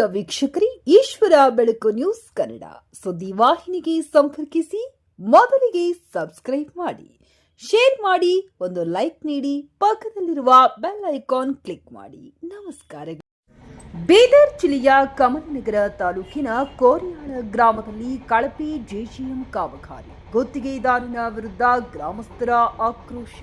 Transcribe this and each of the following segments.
ಪ್ರಿಯ ವೀಕ್ಷಕರೇ, ಈಶ್ವರ ಬೆಳಕು ನ್ಯೂಸ್ ಕನ್ನಡ. ಸುದ್ದಿ ವಾಹಿನಿಗೆ ಸಂಪರ್ಕಿಸಿ, ಮೊದಲಿಗೆ ಸಬ್ಸ್ಕ್ರೈಬ್ ಮಾಡಿ. ಶೇರ್ ಮಾಡಿ, ಒಂದು ಲೈಕ್ ನೀಡಿ, ಪಕ್ಕದಲ್ಲಿರುವ ಬೆಲ್ ಐಕಾನ್ ಕ್ಲಿಕ್ ಮಾಡಿ. ನಮಸ್ಕಾರ ಬೀದರ್ ಜಿಲ್ಲೆಯ ಕಮಲನಗರ ತಾಲೂಕಿನ ಕೋರಿಯಾಳ ಗ್ರಾಮದಲ್ಲಿ ಕಳಪೆ ಜೆಜಿಎಂ ಕಾಮಗಾರಿ, ಗುತ್ತಿಗೆದಾರನ ವಿರುದ್ಧ ಗ್ರಾಮಸ್ಥರ ಆಕ್ರೋಶ.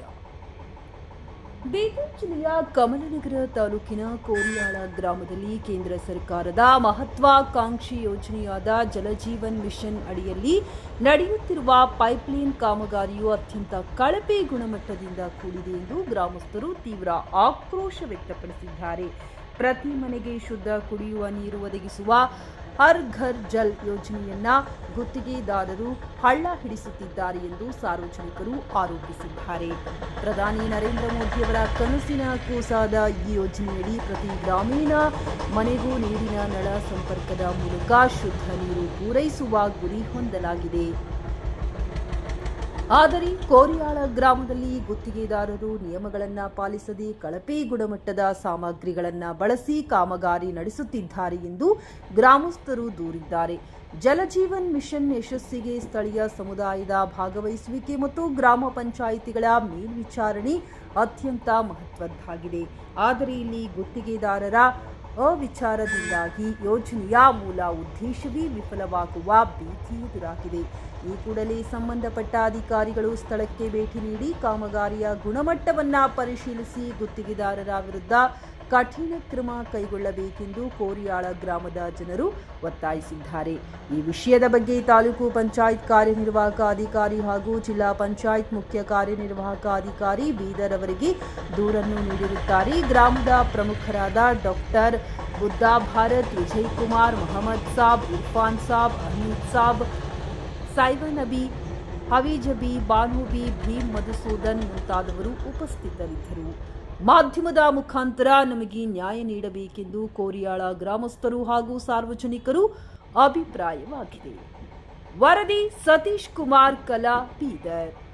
ಬೀದರ್ ಜಿಲ್ಲೆಯ ಕಮಲನಗರ ತಾಲೂಕಿನ ಕೋರಿಯಾಳ ಗ್ರಾಮದಲ್ಲಿ ಕೇಂದ್ರ ಸರ್ಕಾರದ ಮಹತ್ವಾಕಾಂಕ್ಷಿ ಯೋಜನೆಯಾದ ಜಲಜೀವನ್ ಮಿಷನ್ ಅಡಿಯಲ್ಲಿ ನಡೆಯುತ್ತಿರುವ ಪೈಪ್ಲೈನ್ ಕಾಮಗಾರಿಯು ಅತ್ಯಂತ ಕಳಪೆ ಗುಣಮಟ್ಟದಿಂದ ಕೂಡಿದೆ ಎಂದು ಗ್ರಾಮಸ್ಥರು ತೀವ್ರ ಆಕ್ರೋಶ ವ್ಯಕ್ತಪಡಿಸಿದ್ದಾರೆ. ಪ್ರತಿ ಮನೆಗೆ ಶುದ್ಧ ಕುಡಿಯುವ ನೀರು ಒದಗಿಸುವ ಹರ್ ಘರ್ ಜಲ್ ಯೋಜನೆಯನ್ನ ಗುತ್ತಿಗೆದಾರರು ಹಳ್ಳ ಹಿಡಿಸುತ್ತಿದ್ದಾರೆ ಎಂದು ಸಾರ್ವಜನಿಕರು ಆರೋಪಿಸಿದ್ದಾರೆ. ಪ್ರಧಾನಿ ನರೇಂದ್ರ ಮೋದಿಯವರ ಕನಸಿನ ಕೂಸಾದ ಈ ಯೋಜನೆಯಡಿ ಪ್ರತಿ ಗ್ರಾಮೀಣ ಮನೆಗೂ ನೀರಿನ ನಳ ಸಂಪರ್ಕದ ಮೂಲಕ ಶುದ್ಧ ನೀರು ಪೂರೈಸುವ ಗುರಿ ಹೊಂದಲಾಗಿದೆ. ಆದರೆ ಕೋರಿಯಾಳ ಗ್ರಾಮದಲ್ಲಿ ಗುತ್ತಿಗೆದಾರರು ನಿಯಮಗಳನ್ನು ಪಾಲಿಸದೆ ಕಳಪೆ ಗುಣಮಟ್ಟದ ಸಾಮಗ್ರಿಗಳನ್ನು ಬಳಸಿ ಕಾಮಗಾರಿ ನಡೆಸುತ್ತಿದ್ದಾರೆ ಎಂದು ಗ್ರಾಮಸ್ಥರು ದೂರಿದ್ದಾರೆ. ಜಲಜೀವನ್ ಮಿಷನ್ ಯಶಸ್ಸಿಗೆ ಸ್ಥಳೀಯ ಸಮುದಾಯದ ಭಾಗವಹಿಸುವಿಕೆ ಮತ್ತು ಗ್ರಾಮ ಪಂಚಾಯಿತಿಗಳ ಮೇಲ್ವಿಚಾರಣೆ ಅತ್ಯಂತ ಮಹತ್ವದ್ದಾಗಿದೆ. ಆದರೆ ಇಲ್ಲಿ ಗುತ್ತಿಗೆದಾರರ ಅವಿಚಾರದಿಂದಾಗಿ ಯೋಜನೆಯ ಮೂಲ ಉದ್ದೇಶವೇ ವಿಫಲವಾಗುವ ಭೀತಿ ಎದುರಾಗಿದೆ. ಈ ಕೂಡಲೇ ಸಂಬಂಧಪಟ್ಟ ಅಧಿಕಾರಿಗಳು ಸ್ಥಳಕ್ಕೆ ಭೇಟಿ ನೀಡಿ ಕಾಮಗಾರಿಯ ಗುಣಮಟ್ಟವನ್ನ ಪರಿಶೀಲಿಸಿ ಗುತ್ತಿಗೆದಾರರ ವಿರುದ್ಧ ಕಠಿಣ ಕ್ರಮ ಕೈಗೊಳ್ಳಬೇಕೆಂದು ಕೋರಿಯಾಳ ಗ್ರಾಮದ ಜನರು ಒತ್ತಾಯಿಸಿದ್ದಾರೆ. ಈ ವಿಷಯದ ಬಗ್ಗೆ ತಾಲೂಕು ಪಂಚಾಯತ್ ಕಾರ್ಯನಿರ್ವಾಹಕ ಅಧಿಕಾರಿ ಹಾಗೂ ಜಿಲ್ಲಾ ಪಂಚಾಯತ್ ಮುಖ್ಯ ಕಾರ್ಯನಿರ್ವಾಹಕ ಅಧಿಕಾರಿ ಬೀದರ್ ಅವರಿಗೆ ದೂರನ್ನು ನೀಡಿರುತ್ತಾರೆ. ಗ್ರಾಮದ ಪ್ರಮುಖರಾದ ಡಾಕ್ಟರ್ ಬುದ್ಧಾ ಭಾರತ್ ವಿಜಯ್ ಕುಮಾರ್ ಮೊಹಮ್ಮದ್ ಸಾಬ್, ಇರ್ಫಾನ್ ಸಾಬ್, ಅಹಮೀದ್ ಸಾಬ್ ಸೈವನ್ ನಬಿ, ಹವೀಜಬಿ ಬಾನುಬಿ ಭೀಮ್ ಮಧುಸೂದನ್ ಮುಂತಾದವರು ಉಪಸ್ಥಿತರಿದ್ದರು. ಮಾಧ್ಯಮದ ಮುಖಾಂತರ ನಮಗೆ ನ್ಯಾಯ ನೀಡಬೇಕೆಂದು ಕೋರಿಯಾಳ ಗ್ರಾಮಸ್ಥರು ಹಾಗೂ ಸಾರ್ವಜನಿಕರು ಅಭಿಪ್ರಾಯವಾಗಿದೆ. ವರದಿ ಸತೀಶ್ ಕುಮಾರ್, ಕಲಾ, ಬೀದರ್.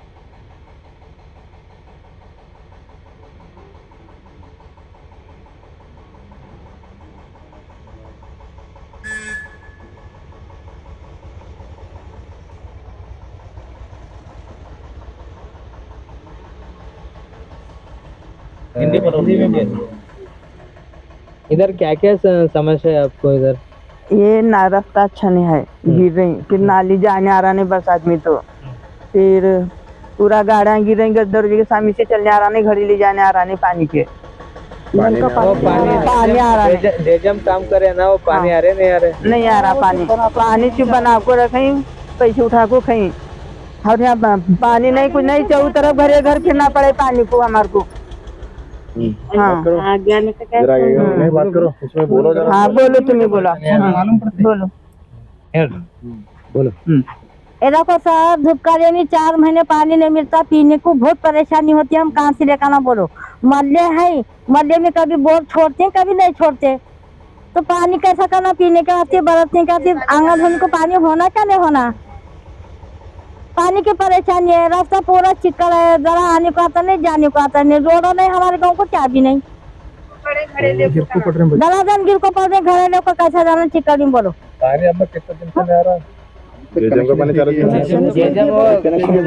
हिंदी में हिंदी में इधर क्या क्या समस्या है आपको इधर? ये ना रास्ता अच्छा नहीं है गिर रही फिर नाली जाने आ रहा नहीं बरसात में तो। फिर पूरा गाड़ा गिर रही गद्दर के सामने से चलने आ रहा नहीं घड़ी ले जाने आ रहा नहीं पानी के। नल का वो पानी पानी आ रहा नहीं। डेजम- काम करे ना वो पानी आ रहे नहीं आ रहे? नहीं आ रहा पानी। पानी चुप बना को रखी पैसे उठा को खई और यहाँ पानी नहीं कुछ नहीं चारों तरफ़ घरे घर फिरना पड़े पानी को हमारे को। हाँ। नहीं बात करो इसमें बोलो जरा। हाँ बोलो तुम्हें बोला। बोलो। बोलो। ये देखो सर धूपकारे में चार महीने पानी नहीं मिलता पीने को बहुत परेशानी होती है हम कहाँ से लेकर आना बोलो। मल्ले है मल्ले में कभी बोर छोड़ते हैं कभी नहीं छोड़ते। तो पानी कैसा करना पीने का आती है बरतने का आती है आँगन धोने को पानी होना क्या नहीं होना? पानी की परेशानी है रास्ता पूरा चिक्कड़ है जरा आने को आता नहीं जाने को आता नहीं रोड नहीं हमारे गाँव को क्या भी नहीं। दलादन गिर को पड़ रहे घरे को कैसा जाना चिक्कड़ में बोलो। पानी अब कितना दिन से नहीं आ रहा? जेजम का पानी चालू डेजम वो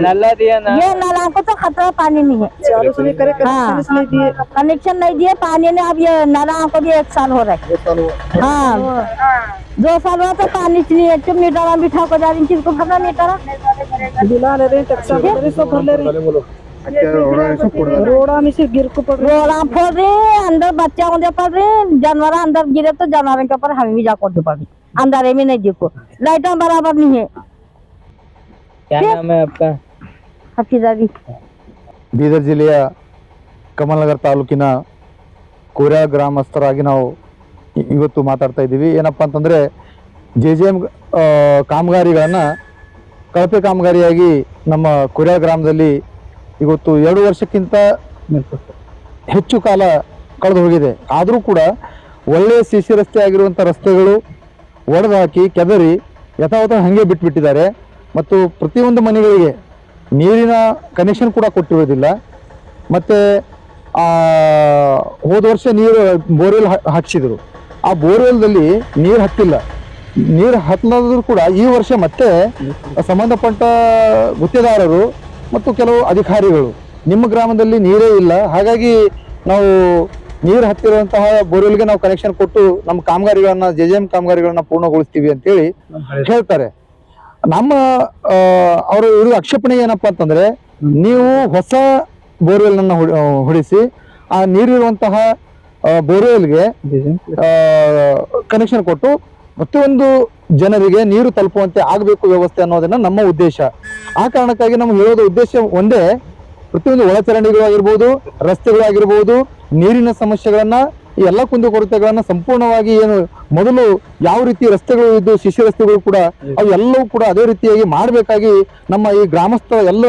नल्ला दिया ना। ये नाला को तो खतरा पानी नहीं है। हाँ। कनेक्शन नहीं दिए पानी ने अब ये नाला को भी एक साल हो रहा है। हाँ। दो साल हुआ तो पानी नहीं है तुम मीटर बिठा को जा रही चीज़ को भरना मीटर दिला ले रहे टक्सा भर रहे सब भर ले रहे पहले बोलो क्या हो रहा है सब पड़ रहा रोड़ा में से गिर को पड़ रोड़ा फोड़ रहे अंदर बच्चा मुझे पड़ रहे जानवर अंदर गिरे तो जानवर के ऊपर हमें भी जाकर दे पड़ रही अंदर में नहीं देखो लाइट बराबर नहीं है क्या नाम है आपका हफीजा भी ಬೀದರ್ ಜಿಲ್ಲೆಯ ಕಮಲನಗರ ತಾಲೂಕಿನ ಕೋರ್ಯಾ ಗ್ರಾಮಸ್ಥರಾಗಿ ನಾವು ಇ- ಇವತ್ತು ಮಾತಾಡ್ತಾ ಇದ್ದೀವಿ ಏನಪ್ಪ ಅಂತಂದರೆ ಜೆ ಜೆ ಎಮ್ ಕಾಮಗಾರಿಗಳನ್ನು ಕಳಪೆ ಕಾಮಗಾರಿಯಾಗಿ ನಮ್ಮ ಕೊರಿಯಾ ಗ್ರಾಮದಲ್ಲಿ ಇವತ್ತು ಎರಡು ವರ್ಷಕ್ಕಿಂತ ಹೆಚ್ಚು ಕಾಲ ಕಳೆದು ಹೋಗಿದೆ. ಆದರೂ ಕೂಡ ಒಳ್ಳೆಯ ಸಿ ಸಿ ರಸ್ತೆ ಆಗಿರುವಂಥ ರಸ್ತೆಗಳು ಒಡೆದು ಹಾಕಿ ಕೆದರಿ ಯಥಾವಥ ಹಾಗೆ ಬಿಟ್ಬಿಟ್ಟಿದ್ದಾರೆ. ಮತ್ತು ಪ್ರತಿಯೊಂದು ಮನೆಗಳಿಗೆ ನೀರಿನ ಕನೆಕ್ಷನ್ ಕೂಡ ಕೊಟ್ಟಿರೋದಿಲ್ಲ ಮತ್ತು ಹೋದ ವರ್ಷ ನೀರು ಬೋರ್ವೆಲ್ ಹಾಕ್ಸಿದ್ರು. ಆ ಬೋರ್ವೆಲ್ದಲ್ಲಿ ನೀರು ಹತ್ತಿಲ್ಲ. ನೀರು ಹತ್ತಲಾದ್ರೂ ಕೂಡ ಈ ವರ್ಷ ಮತ್ತೆ ಸಂಬಂಧಪಟ್ಟ ಗುತ್ತಿದಾರರು ಮತ್ತು ಕೆಲವು ಅಧಿಕಾರಿಗಳು ನಿಮ್ಮ ಗ್ರಾಮದಲ್ಲಿ ನೀರೇ ಇಲ್ಲ. ಹಾಗಾಗಿ ನಾವು ನೀರು ಹತ್ತಿರುವಂತಹ ಬೋರ್ವೆಲ್ಗೆ ನಾವು ಕನೆಕ್ಷನ್ ಕೊಟ್ಟು ನಮ್ಮ ಕಾಮಗಾರಿಗಳನ್ನ ಜೆ ಜೆ ಎಂ ಕಾಮಗಾರಿಗಳನ್ನ ಪೂರ್ಣಗೊಳಿಸ್ತೀವಿ ಅಂತೇಳಿ ಹೇಳ್ತಾರೆ. ನಮ್ಮ ಅವರು ಇವ್ರ ಆಕ್ಷೇಪಣೆ ಏನಪ್ಪಾ ಅಂತಂದ್ರೆ ನೀವು ಹೊಸ ಬೋರ್ವೆಲ್ ಅನ್ನ ಹೊಡಿಸಿ ಆ ನೀರಿರುವಂತಹ ಬೋರ್ವೆಲ್ಗೆ ಕನೆಕ್ಷನ್ ಕೊಟ್ಟು ಪ್ರತಿಯೊಂದು ಜನರಿಗೆ ನೀರು ತಲುಪುವಂತೆ ಆಗಬೇಕು ವ್ಯವಸ್ಥೆ ಅನ್ನೋದನ್ನ ನಮ್ಮ ಉದ್ದೇಶ. ಆ ಕಾರಣಕ್ಕಾಗಿ ನಮ್ಗೆ ಹೇಳೋದು ಉದ್ದೇಶ ಒಂದೇ ಪ್ರತಿಯೊಂದು ಒಳಚರಂಡಿಗಳಾಗಿರ್ಬೋದು ರಸ್ತೆಗಳಾಗಿರ್ಬೋದು ನೀರಿನ ಸಮಸ್ಯೆಗಳನ್ನ ಈ ಎಲ್ಲ ಕುಂದುಕೊರತೆಗಳನ್ನ ಸಂಪೂರ್ಣವಾಗಿ ಏನು ಮೊದಲು ಯಾವ ರೀತಿ ರಸ್ತೆಗಳು ಇದ್ದು ಶಿಶು ರಸ್ತೆಗಳು ಕೂಡ ಅವು ಎಲ್ಲವೂ ಕೂಡ ಅದೇ ರೀತಿಯಾಗಿ ಮಾಡಬೇಕಾಗಿ ನಮ್ಮ ಈ ಗ್ರಾಮಸ್ಥ ಎಲ್ಲ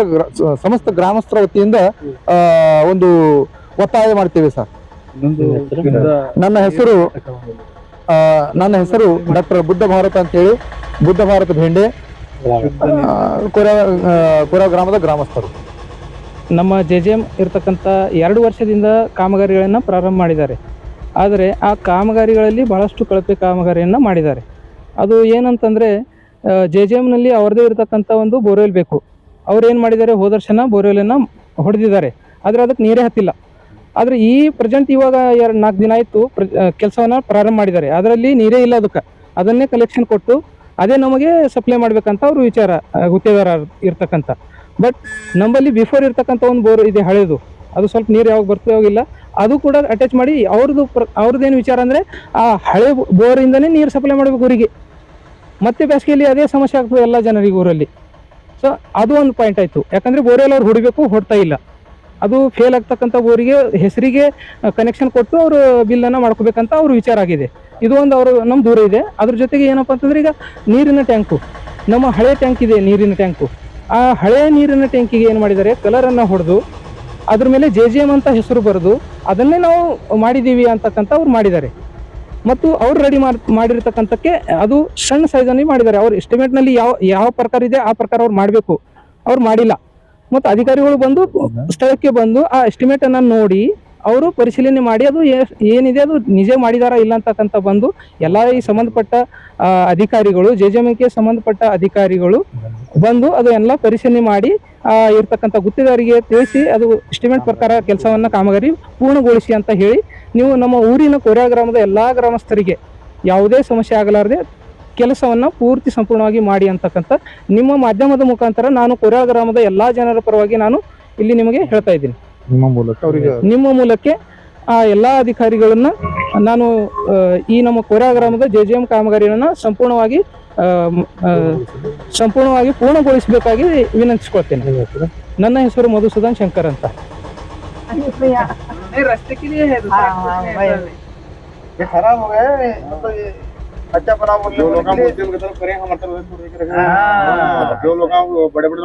ಸಮಸ್ತ ಗ್ರಾಮಸ್ಥರ ವತಿಯಿಂದ ಒಂದು ಒತ್ತಾಯ ಮಾಡ್ತೇವೆ ಸರ್. ನನ್ನ ಹೆಸರು ನನ್ನ ಹೆಸರು ಡಾಕ್ಟರ್ ಬುದ್ಧ ಭಾರತ ಅಂತೇಳಿ. ಬುದ್ಧ ಭಾರತ ಭೇಂಡೆ. ಕೊರ ಗ್ರಾಮದ ಗ್ರಾಮಸ್ಥರು. ನಮ್ಮ ಜೆ ಜೆ ಎಂ ಇರತಕ್ಕಂಥ ಎರಡು ವರ್ಷದಿಂದ ಕಾಮಗಾರಿಗಳನ್ನು ಪ್ರಾರಂಭ ಮಾಡಿದ್ದಾರೆ. ಆದರೆ ಆ ಕಾಮಗಾರಿಗಳಲ್ಲಿ ಬಹಳಷ್ಟು ಕಳಪೆ ಕಾಮಗಾರಿಯನ್ನು ಮಾಡಿದ್ದಾರೆ. ಅದು ಏನಂತಂದರೆ ಜೆ ಜೆ ಎಮ್ನಲ್ಲಿ ಅವ್ರದ್ದೇ ಇರತಕ್ಕಂಥ ಒಂದು ಬೋರ್ವೆಲ್ ಬೇಕು. ಅವ್ರು ಏನು ಮಾಡಿದ್ದಾರೆ ಹೋದರ್ಶನ ಬೋರ್ವೆಲನ್ನು ಹೊಡೆದಿದ್ದಾರೆ. ಆದರೆ ಅದಕ್ಕೆ ನೀರೇ ಹತ್ತಿಲ್ಲ. ಆದರೆ ಈ ಪ್ರೆಸೆಂಟ್ ಇವಾಗ ಎರಡು ನಾಲ್ಕು ದಿನ ಆಯಿತು ಕೆಲಸವನ್ನು ಪ್ರಾರಂಭ ಮಾಡಿದ್ದಾರೆ. ಅದರಲ್ಲಿ ನೀರೇ ಇಲ್ಲ ಅದಕ್ಕೆ. ಅದನ್ನೇ ಕಲೆಕ್ಷನ್ ಕೊಟ್ಟು ಅದೇ ನಮಗೆ ಸಪ್ಲೈ ಮಾಡಬೇಕಂತ ಅವರು ವಿಚಾರ ಗುತ್ತೇದಾರ ಇರ್ತಕ್ಕಂಥ ಬಟ್ ನಮ್ಮಲ್ಲಿ ಬಿಫೋರ್ ಇರ್ತಕ್ಕಂಥ ಒಂದು ಬೋರ್ ಇದೆ ಹಳೇದು. ಅದು ಸ್ವಲ್ಪ ನೀರು ಯಾವಾಗ ಬರ್ತದೆ ಹೋಗಿಲ್ಲ ಅದು ಕೂಡ ಅಟ್ಯಾಚ್ ಮಾಡಿ ಅವ್ರದ್ದು ಪ್ರ, ಅವ್ರದ್ದೇನು ವಿಚಾರ ಅಂದರೆ ಆ ಹಳೆ ಬೋರಿಂದನೇ ನೀರು ಸಪ್ಲೈ ಮಾಡಬೇಕು ಊರಿಗೆ. ಮತ್ತೆ ಬೇಸಿಗೆಯಲ್ಲಿ ಅದೇ ಸಮಸ್ಯೆ ಆಗ್ತದೆ ಎಲ್ಲ ಜನರಿಗೆ ಊರಲ್ಲಿ. ಸೊ ಅದು ಒಂದು ಪಾಯಿಂಟ್ ಆಯಿತು. ಯಾಕಂದರೆ ಬೋರೆಲ್ಲ ಅವ್ರು ಹೊಡಿಬೇಕು, ಹೊಡ್ತಾ ಇಲ್ಲ. ಅದು ಫೇಲ್ ಆಗ್ತಕ್ಕಂಥ ಊರಿಗೆ ಹೆಸರಿಗೆ ಕನೆಕ್ಷನ್ ಕೊಟ್ಟು ಅವರು ಬಿಲ್ಲನ್ನು ಮಾಡ್ಕೋಬೇಕಂತ ಅವ್ರ ವಿಚಾರ ಆಗಿದೆ. ಇದು ಒಂದು ಅವರು ನಮ್ಮ ದೂರ ಇದೆ. ಅದ್ರ ಜೊತೆಗೆ ಏನಪ್ಪ ಅಂತಂದ್ರೆ ಈಗ ನೀರಿನ ಟ್ಯಾಂಕು ನಮ್ಮ ಹಳೆ ಟ್ಯಾಂಕ್ ಇದೆ ನೀರಿನ ಟ್ಯಾಂಕು ಆ ಹಳೆ ನೀರಿನ ಟ್ಯಾಂಕಿಗೆ ಏನು ಮಾಡಿದ್ದಾರೆ? ಕಲರನ್ನು ಹೊಡೆದು, ಅದ್ರ ಮೇಲೆ ಜೆ ಜಿ ಎಂ ಅಂತ ಹೆಸರು ಬರೆದು, ಅದನ್ನೇ ನಾವು ಮಾಡಿದ್ದೀವಿ ಅಂತಕ್ಕಂಥ ಅವ್ರು ಮಾಡಿದ್ದಾರೆ. ಮತ್ತು ಅವ್ರು ರೆಡಿ ಮಾಡಿ, ಮಾಡಿರ್ತಕ್ಕಂಥಕ್ಕೆ ಅದು ಸಣ್ಣ ಸೈಜಲ್ಲಿ ಮಾಡಿದ್ದಾರೆ. ಅವ್ರ ಎಸ್ಟಿಮೇಟ್ನಲ್ಲಿ ಯಾವ ಯಾವ ಪ್ರಕಾರ ಇದೆ ಆ ಪ್ರಕಾರ ಅವ್ರು ಮಾಡಬೇಕು. ಅವ್ರು ಮಾಡಿಲ್ಲ. ಮತ್ತು ಅಧಿಕಾರಿಗಳು ಬಂದು ಸ್ಥಳಕ್ಕೆ ಬಂದು ಆ ಎಸ್ಟಿಮೇಟನ್ನು ನೋಡಿ ಅವರು ಪರಿಶೀಲನೆ ಮಾಡಿ ಅದು ಏನಿದೆ ಅದು ನಿಜ ಮಾಡಿದಾರ ಇಲ್ಲ ಅಂತಕ್ಕಂಥ ಬಂದು ಎಲ್ಲ ಈ ಸಂಬಂಧಪಟ್ಟ ಆ, ಅಧಿಕಾರಿಗಳು ಜೆ ಜೆ ಸಂಬಂಧಪಟ್ಟ ಅಧಿಕಾರಿಗಳು ಬಂದು ಅದು ಎಲ್ಲ ಪರಿಶೀಲನೆ ಮಾಡಿ ಆ, ಇರ್ತಕ್ಕಂಥ ಗುತ್ತಿದಾರಿಗೆ ತಿಳಿಸಿ ಅದು ಎಸ್ಟಿಮೇಟ್ ಪ್ರಕಾರ ಕೆಲಸವನ್ನ ಕಾಮಗಾರಿ ಪೂರ್ಣಗೊಳಿಸಿ ಅಂತ ಹೇಳಿ ನೀವು ನಮ್ಮ ಊರಿನ ಕೊರ್ಯಾ ಗ್ರಾಮದ ಎಲ್ಲಾ ಗ್ರಾಮಸ್ಥರಿಗೆ ಯಾವುದೇ ಸಮಸ್ಯೆ ಆಗಲಾರದೆ ಕೆಲಸವನ್ನ ಪೂರ್ತಿ ಸಂಪೂರ್ಣವಾಗಿ ಮಾಡಿ ಅಂತಕ್ಕಂಥ ನಿಮ್ಮ ಮಾಧ್ಯಮದ ಮುಖಾಂತರ ನಾನು ಕೊರಳ ಗ್ರಾಮದ ಎಲ್ಲಾ ಜನರ ಪರವಾಗಿ ನಾನು ಇಲ್ಲಿ ನಿಮಗೆ ಹೇಳ್ತಾ ಇದ್ದೀನಿ. ನಿಮ್ಮ ಮೂಲಕ್ಕೆ ಆ ಎಲ್ಲಾ ಅಧಿಕಾರಿಗಳನ್ನ ನಾನು ಈ ನಮ್ಮ ಕೊರಳ ಗ್ರಾಮದ ಜೆ ಜೆ ಎಂ ಕಾಮಗಾರಿಗಳನ್ನ ಸಂಪೂರ್ಣವಾಗಿ ಸಂಪೂರ್ಣವಾಗಿ ಪೂರ್ಣಗೊಳಿಸಬೇಕಾಗಿ ವಿನಂತಿಸ್ಕೊಳ್ತೇನೆ. ನನ್ನ ಹೆಸರು ಮಧುಸೂದನ್ ಶಂಕರ್ ಅಂತ. ರಸ್ತೆ अच्छा बोलने जो लोग उद्यम की तरफ करें हम मतलब हाँ। जो लोग बड़े बड़े